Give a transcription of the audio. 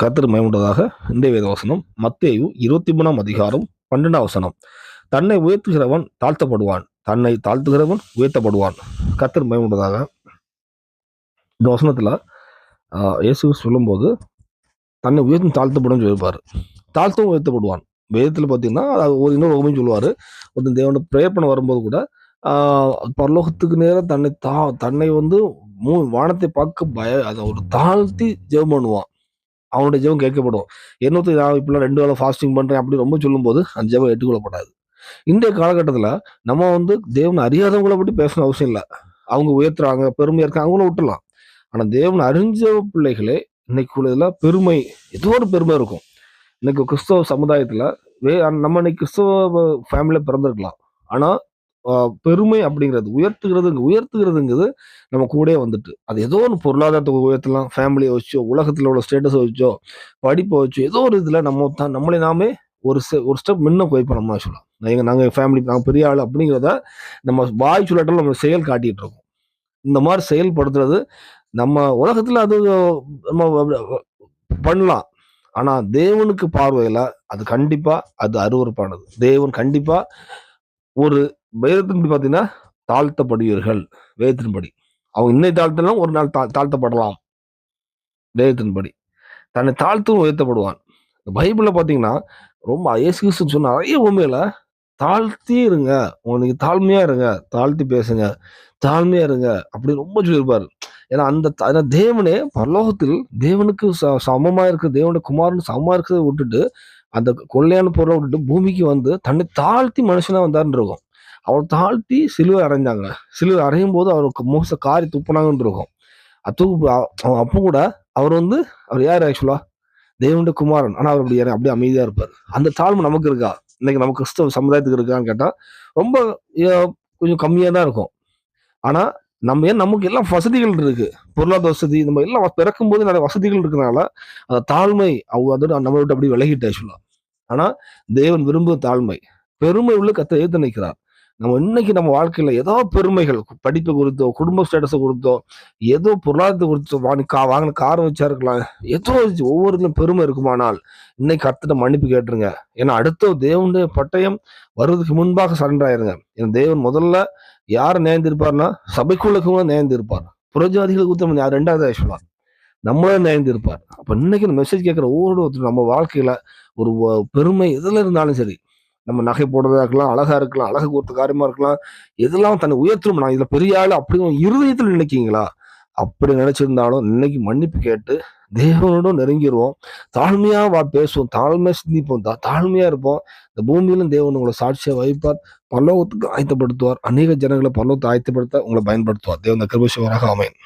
கர்த்தர் மயமுண்டதாக இன்றைய வேத வசனம் மத்தேயு இருபத்தி மூணாம் அதிகாரம் பன்னெண்டாம் வசனம். தன்னை உயர்த்துகிறவன் தாழ்த்தப்படுவான் தன்னை தாழ்த்துகிறவன் உயர்த்தப்படுவான். கர்த்தர் மயமுண்டதாக. இந்த வசனத்தில் இயேசு சொல்லும்போது தன்னை உயர்த்தும் தாழ்த்தப்படும் சொல்லியிருப்பார். தாழ்த்தவும் உயர்த்தப்படுவான். வேதத்தில் பார்த்தீங்கன்னா அது ஒரு இன்னொரு உண்மையும் சொல்லுவார். ஒருத்தன் தேவனை ப்ரேயர் பண்ண வரும்போது கூட பரலோகத்துக்கு நேரம் தன்னை தா தன்னை வந்து மூ வானத்தை பார்க்க பய அதை ஒரு தாழ்த்தி ஜெபம் பண்ணுவான். அவனுடைய ஜெபம் கேட்கப்படும். இன்னொருத்தர் நான் இப்படிலாம் ரெண்டு வேலை ஃபாஸ்டிங் பண்ணுறேன் அப்படி ரொம்ப சொல்லும்போது அந்த ஜெபம் ஏற்றுக்கொள்ளப்படாது. இன்றைய காலகட்டத்தில் நம்ம வந்து தேவனை அறியாதவங்கள பற்றி பேசணும் அவசியம் இல்லை. அவங்க உயர்த்துறாங்க பெருமையாக இருக்காங்க அவங்கள விட்டுலாம் ஆனால் தேவன் அறிஞ்ச பிள்ளைகளே இன்னைக்கு உள்ளதில் பெருமை ஏதோ ஒரு பெருமை இருக்கும். இன்னைக்கு கிறிஸ்தவ சமுதாயத்தில் வே நம்ம இன்னைக்கு கிறிஸ்தவ ஃபேமிலியில் பிறந்திருக்கலாம். ஆனால் பெருமை அப்படிங்கிறது உயர்த்துகிறதுங்க உயர்த்துகிறதுங்கிறது நம்ம கூட வந்துட்டு. அது ஏதோ ஒரு பொருளாதாரத்தை உயர்த்தலாம் ஃபேமிலியை வச்சோ உலகத்தில் உள்ள ஸ்டேட்டஸை வச்சோ படிப்பை வச்சோ ஏதோ ஒரு இதில் நம்ம தான் நம்மளே நாமே ஒரு ஒரு ஸ்டெப் முன்ன போய் நம்ம சொல்லலாம். எங்கள் நாங்கள் ஃபேமிலி நாங்கள் பெரிய ஆள் அப்படிங்கிறத நம்ம வாய் சொல்லட்டாலும் நம்ம செயல் காட்டிகிட்டு இருக்கோம். இந்த மாதிரி செயல்படுத்துறது நம்ம உலகத்தில் அது நம்ம பண்ணலாம். ஆனால் தேவனுக்கு பார்வையில் அது கண்டிப்பாக அது அருவருப்பானது. தேவன் கண்டிப்பாக ஒரு வேதத்தின்படி பார்த்தீங்கன்னா தாழ்த்தப்படுவீர்கள் வேதத்தின்படி. அவங்க இன்னை தாழ்த்தலாம் ஒரு நாள் தா தாழ்த்தப்படலாம் வேதத்தின்படி தன்னை தாழ்த்தும் உயர்த்தப்படுவான். பைபிளில் பார்த்தீங்கன்னா ரொம்ப இயேசு கிறிஸ்து சொன்ன நிறைய உண்மையில தாழ்த்தி இருங்க. உங்களுக்கு தாழ்மையா இருங்க. தாழ்த்தி பேசுங்க. தாழ்மையா இருங்க. அப்படி ரொம்ப சொல்லியிருப்பாரு. ஏன்னா அந்த ஏன்னா தேவனே பரலோகத்தில் தேவனுக்கு ச சமமா இருக்க தேவனுடைய குமாரன் சமமா இருக்கிறத விட்டுட்டு அந்த கொள்ளையான பொருளை விட்டுட்டு பூமிக்கு வந்து தன்னை தாழ்த்தி மனுஷனா வந்தாருன்னு இருக்கும். அவர் தாழ்த்தி சிலுவை அடைஞ்சாங்க. சிலுவை அறையும் போது அவருக்கு மோச காரி துப்புனாங்கன்னு இருக்கும். அவன் அப்போ கூட அவர் வந்து அவர் யார் ஆக்சுவலா தேவனுடைய குமாரன். ஆனால் அவர் அப்படி யார் அப்படியே அமைதியாக இருப்பார். அந்த தாழ்மை நமக்கு இருக்கா? இன்னைக்கு நம்ம கிறிஸ்தவ சமுதாயத்துக்கு இருக்கான்னு கேட்டால் ரொம்ப கொஞ்சம் கம்மியாக தான் இருக்கும். ஆனால் நம்ம ஏன் நமக்கு எல்லாம் வசதிகள் இருக்கு? பொருளாதார வசதி நம்ம எல்லாம் பிறக்கும் போது நிறைய வசதிகள் இருக்கனால அந்த தாழ்மை அவ அதோட நம்ம விட்டு அப்படி விலகிட்டு ஆக்சுவலா ஆனால் தேவன் விரும்பும் தாழ்மை பெருமை உள்ள கத்தை ஏற்று நிற்கிறார். நம்ம இன்னைக்கு நம்ம வாழ்க்கையில ஏதோ பெருமைகள் படிப்பு குறித்தோ குடும்ப ஸ்டேட்டஸை குறித்தோ ஏதோ பொருளாதாரத்தை குறித்தோ வாங்கி கா வாங்கின காரை வச்சா இருக்கலாம். ஏதோ ஒரு- பெருமை இருக்குமானால் இன்னைக்கு கர்த்தட்ட மன்னிப்பு கேட்டுருங்க. ஏன்னா அடுத்த தேவனுடைய பட்டயம் வருவதற்கு முன்பாக சரண்டர் ஆயிருங்க. ஏன்னா தேவன் முதல்ல யார் நேர்ந்திருப்பார்னா சபைக்குள்ளக்கும் நேர்ந்திருப்பார் புறஜாதிகளுக்கு உத்தமன் யார் ரெண்டாவது சொல்லுவார். நம்மளே நேர்ந்திருப்பார் அப்போ இன்னைக்கு இந்த மெசேஜ் கேட்குற ஒவ்வொருத்தரும் நம்ம வாழ்க்கையில ஒரு பெருமை எதுல இருந்தாலும் சரி நம்ம நகை போடுறதா இருக்கலாம் அழகா இருக்கலாம் அழகு கொடுத்த காரியமா இருக்கலாம் எதெல்லாம் தன்னை உயர்த்தணும் நான் இதுல பெரிய ஆள் அப்படி இருதயத்தில் நினைக்கிறீங்களா நினைக்கீங்களா? அப்படி நினைச்சிருந்தாலும் இன்னைக்கு மன்னிப்பு கேட்டு தேவனோட நெருங்கிடுவோம் தாழ்மையா வா பேசுவோம் தாழ்மையா சிந்திப்போம் தா- தாழ்மையா இருப்போம். இந்த பூமியிலும் தேவன் உங்களை சாட்சியை வைப்பார் பல்லோகத்துக்கு ஆயத்தப்படுத்துவார் அநேக ஜனங்களை பல்லோகத்தை ஆயத்தப்படுத்த உங்களை பயன்படுத்துவார். தேவன் கிருபேஸ்வராக அமையன்